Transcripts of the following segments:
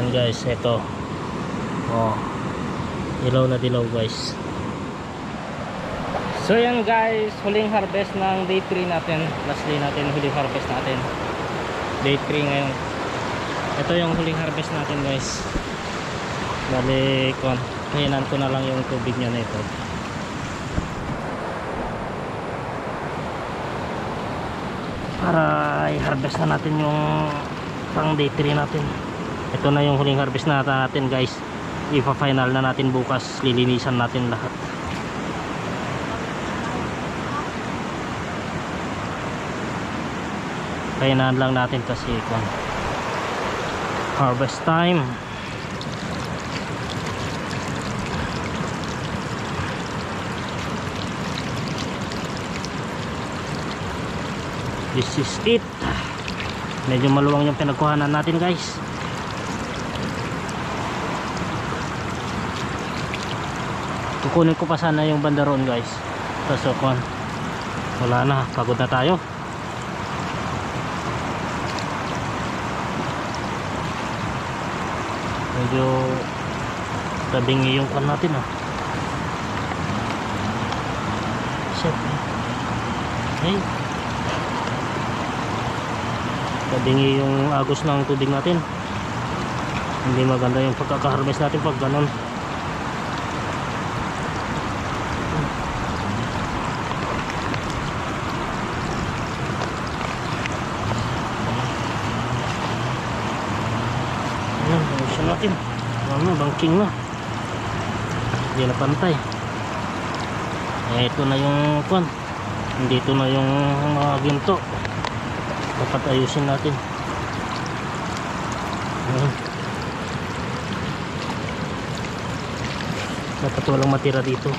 so yan guys ito oh dilaw na dilaw guys. So yan guys huling harvest ng day 3 natin. Last day natin huling harvest natin. Day 3 ngayon. Ito yung huling harvest natin guys. Bali kon kahinan ko na lang yung tubig niya na ito para i-harvest na natin yung pang day 3 natin ito na yung huling harvest na natin guys. Ipa-final na natin bukas. Lilinisan natin lahat. Kainaan lang natin kasi kung harvest time. This is it. Medyo maluwang yung pinagkuhanan natin guys kukunin ko pa sana yung banda roon guys. So wala na. Pagod na tayo. Medyo tabingi yung kan natin ah. Shit. Hey. Tabingi yung agos ng tubig natin. Hindi maganda yung pagkaka-harvest natin pag ganon Ayan, ayusin natin. Bangking na. Hindi na pantay. Eh, ito na yung kwan. Dito na yung mga ginto. Dapat ayusin natin. Ayan. Dapat walang matira dito.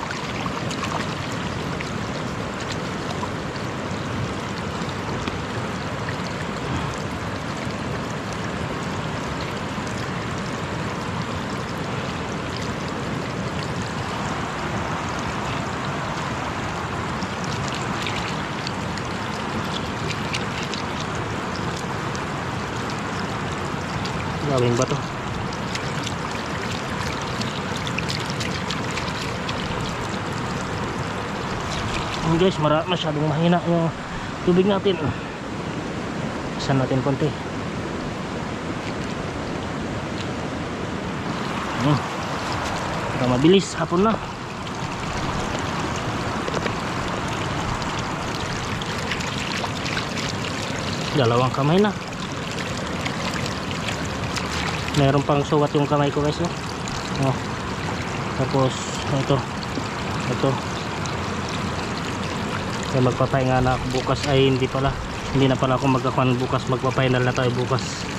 Gawin ba to? Ayan guys, mara masyadong mahina yung tubig natin. Saan natin konti? Hmm. Para mabilis, hapon na. Dalawang kamay na meron pang suwat yung kamay ko guys no? oh. tapos ito. Ito. Kaya magpapahinga na ako bukas. Ay hindi pala. Hindi na pala ako magkakuan bukas. Magpapahinal na tayo bukas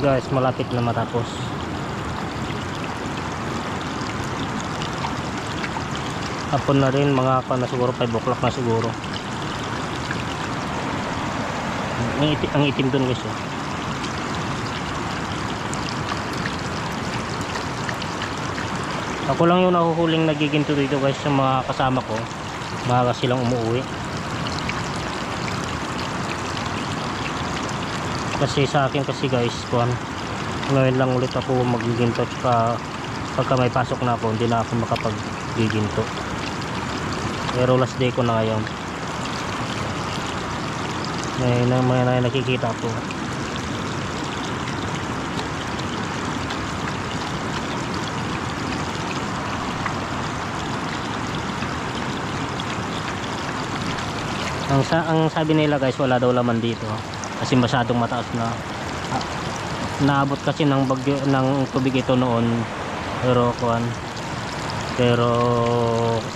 guys malapit na matapos. Hapon na rin mga pa na siguro 5 o'clock na siguro. Ang itim, ang itim dun guys oh. ako lang yung nahuhuling nagiginto dito guys sa mga kasama ko. Maaga silang umuwi kasi sa akin kasi guys kuhan ngayon lang ulit ako magiginto tsaka pagka may pasok na ako hindi na ako makapaggiginto. Pero last day ko na ngayon. May, may, may, may nakikita ko ang, sa, ang sabi nila guys wala daw laman dito kasi masyadong mataas na naabot kasi ng bagyo ng tubig ito noon. Pero kuan pero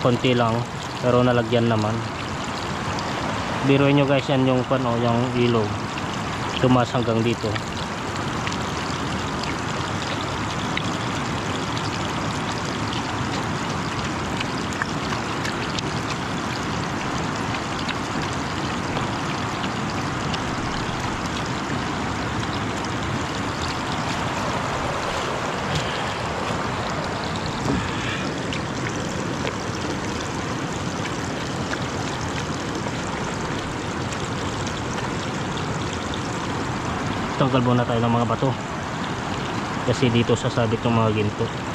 konti lang. Pero nalagyan naman. Biruin nyo guys yan yung pan o yung ilog. Tumas hanggang dito tanggal muna tayo ng mga bato. Kasi dito sasabit ng mga ginto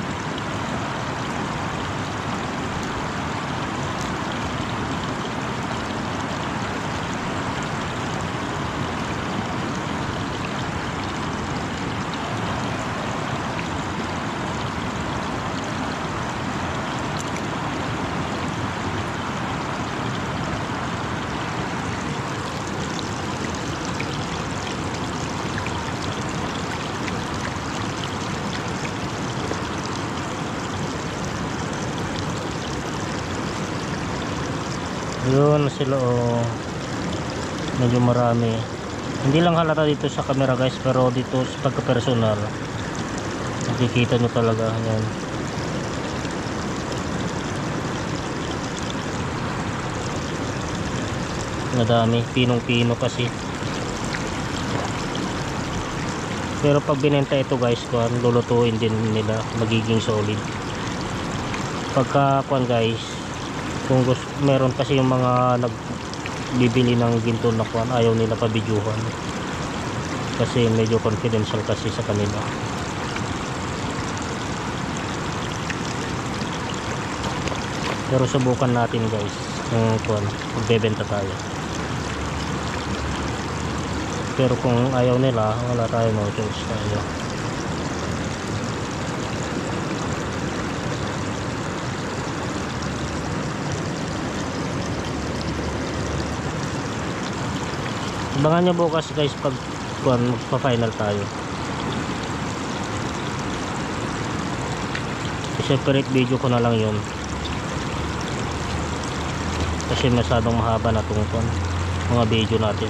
yun sila oh. Medyo marami. Hindi lang halata dito sa camera guys pero dito sa pagka personal nakikita nyo talaga yan madami pinong pino kasi. Pero pag binenta ito guys kuan lulutuin din nila magiging solid. Pagka kuan guys kung gusto, meron kasi yung mga nagbibili ng ginto na kuan ayaw nila pabidyuhan kasi medyo confidential kasi sa kanila. Pero subukan natin guys kung kuan magbebenta tayo. Pero kung ayaw nila wala tayo no choice tayo Abangan nyo bukas guys pag kuan magpa-final tayo. I-separate video ko na lang yun. Kasi masyadong mahaba na itong mga video natin.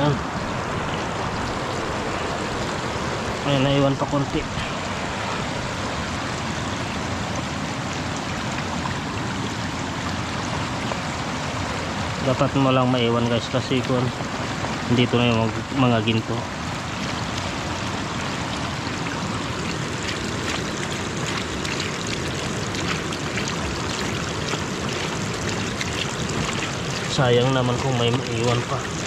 Yan. Ayan, naiwan pa konti. Dapat mo lang maiwan guys kasi kung dito na yung mga ginto. Sayang naman kung may maiwan pa.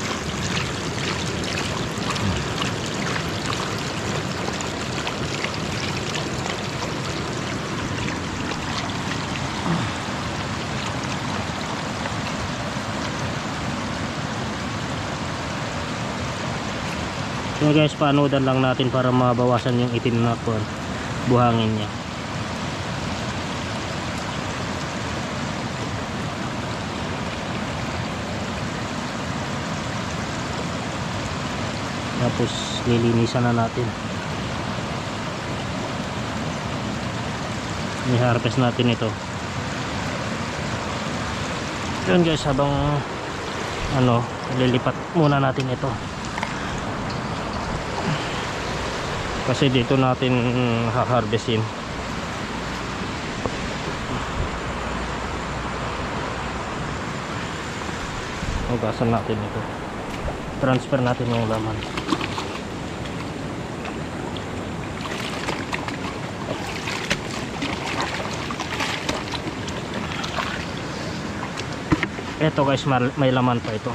Guys, paanodan lang natin para mabawasan yung itim na kuwan, buhangin niya. Tapos lilinisan na natin. I-harvest natin ito. Yun guys, habang ano, lilipat muna natin ito. Kasi dito natin ha-harvestin. Hugasan natin ito. Transfer natin yung laman. Eto guys may laman pa ito.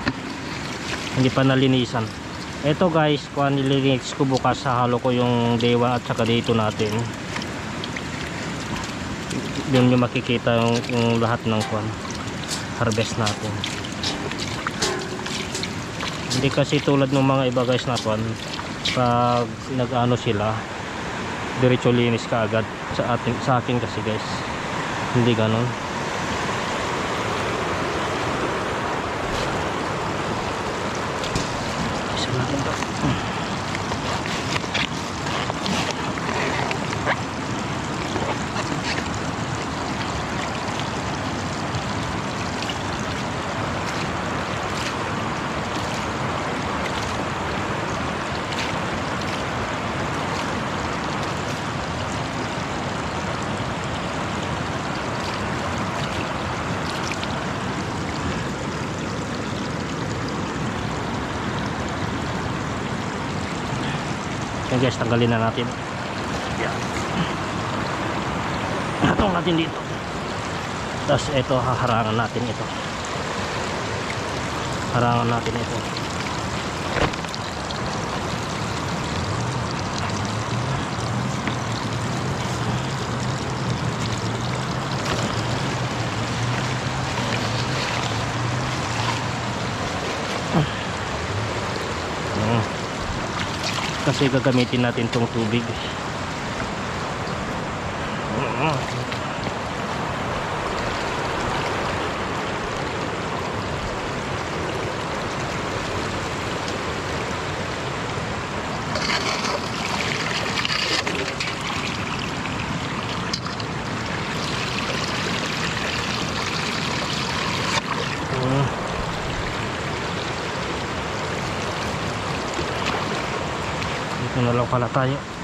Hindi pa nalinisan ito guys kung nililinis ko bukas sa halo ko yung day 1 at saka day 2 natin. Doon nyo makikita yung, yung lahat ng kwan harvest natin. Hindi kasi tulad ng mga iba guys na kwan pag nag-ano sila diretso linis ka agad sa ating sa akin kasi guys. Hindi ganon Yan guys, tanggalin na natin. Yan. Hatong natin dito. Tapos ito, haharangan natin ito. Harangan natin ito. Kasi gagamitin natin tong tubig. Dito na lang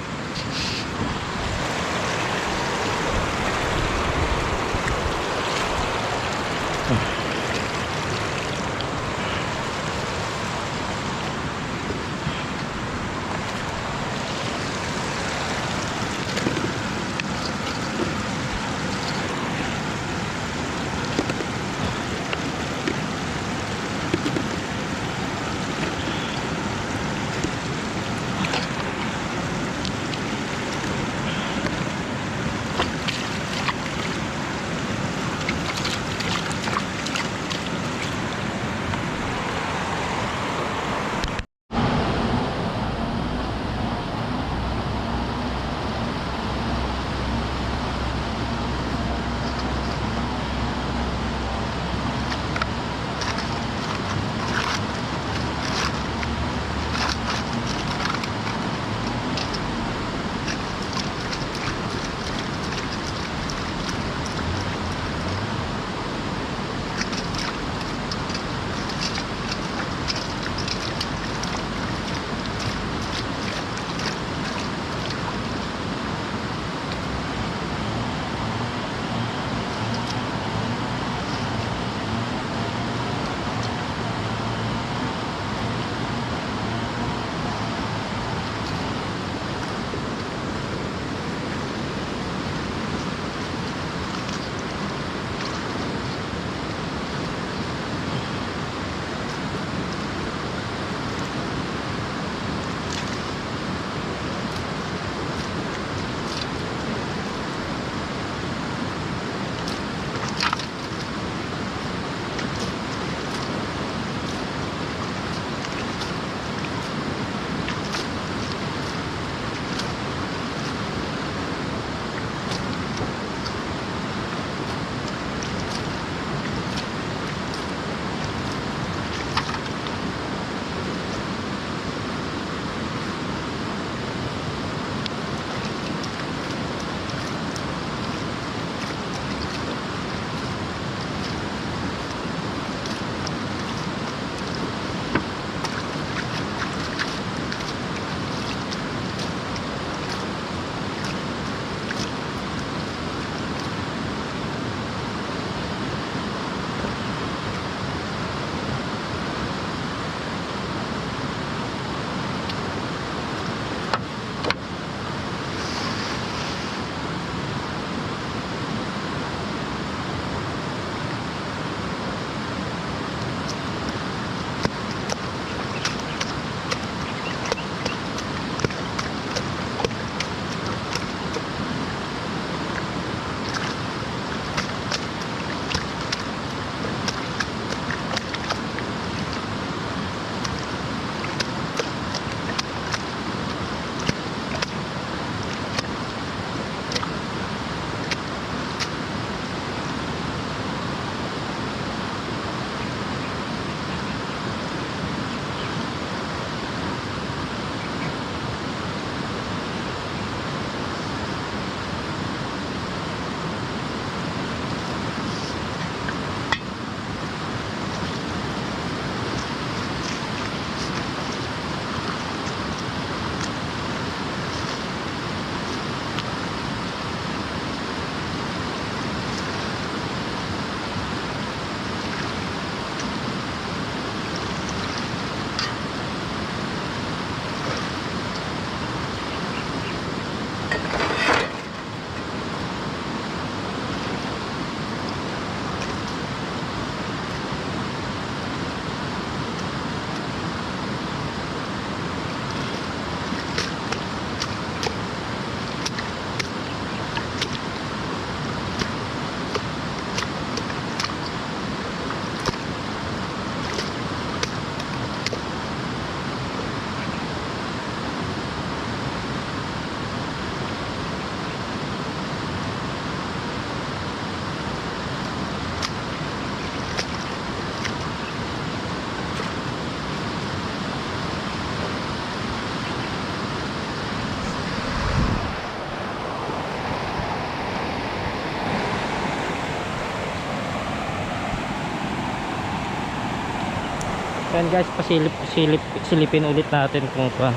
pala tayo. Yan guys, pasilip, silip, silipin ulit natin kung kung,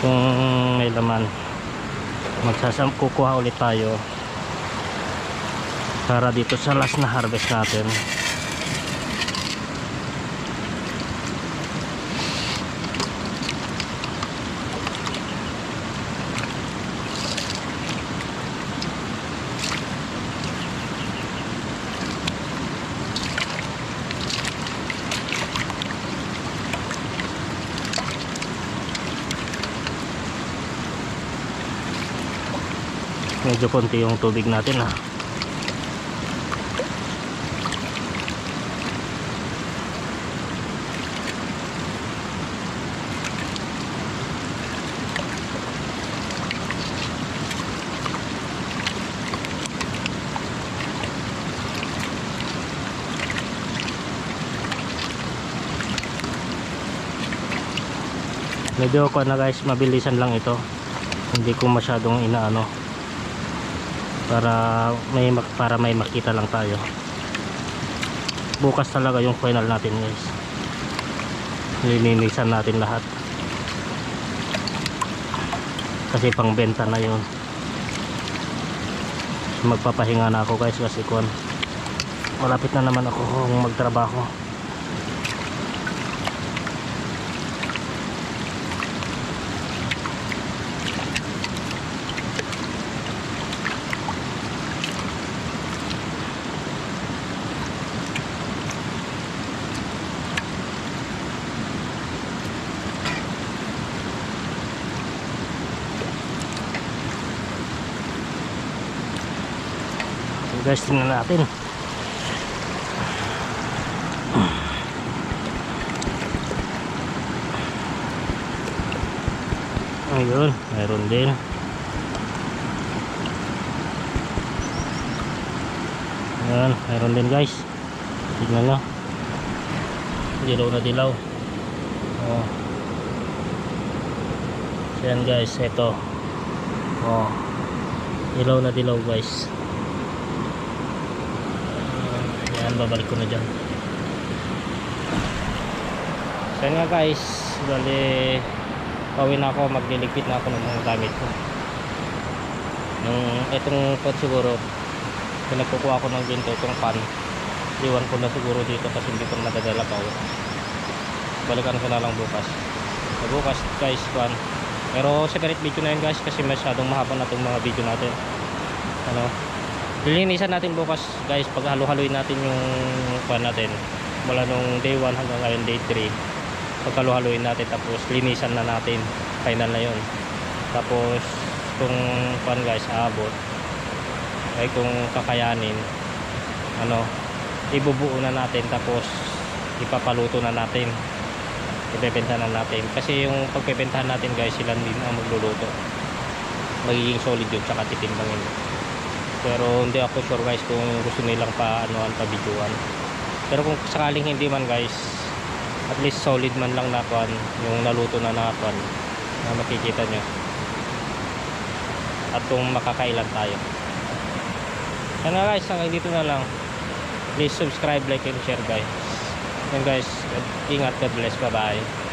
kung may laman. Magsasam kukuha ulit tayo para dito sa last na harvest natin. Medyo konti yung tubig natin ha? Medyo ko na guys mabilisan lang ito. Hindi ko masyadong inaano para may para may makita lang tayo. Bukas talaga yung final natin guys. Lilinisan natin lahat. Kasi pang benta na yun. Magpapahinga na ako guys kasi kuan malapit na naman ako kung magtrabaho So guys tingnan natin ayun mayroon din Ayan, mayroon din guys. Tignan nyo. Dilaw na dilaw. Oh. So, Yan guys, ito. Oh. Dilaw na dilaw guys. Yan, babalik ko na dyan. So nga guys, bali pauwi na ako, magliligpit na ako ng mga gamit ko. Yung itong pot siguro, pinagkukuha ko ng ginto itong pan. Iwan ko na siguro dito kasi hindi ko na madadala pa. Balikan ko na lang bukas. So, bukas guys, pan. Pero separate video na yun guys kasi masyadong mahaba na itong mga video natin. Ano? Lilinisan natin bukas guys. Pag halo-haloin natin yung pan natin. Mula nung day 1 hanggang ngayon day 3 pagkaluhaluin natin tapos linisan na natin. Final na yun. Tapos kung pan guys aabot ay kung kakayanin ano ibubuo na natin tapos ipapaluto na natin. Ibebenta na natin. Kasi yung pagpebentahan natin guys sila din ang magluluto. Magiging solid yun tsaka titimbangin pero hindi ako sure guys kung gusto nilang pa anuan pa videoan pero kung sakaling hindi man guys at least solid man lang na kwan yung naluto na nakakwan na makikita nyo. At kung makakailan tayo. Yan nga guys hanggang dito na lang. Please subscribe like and share guys. And guys. Ingat God bless. Bye bye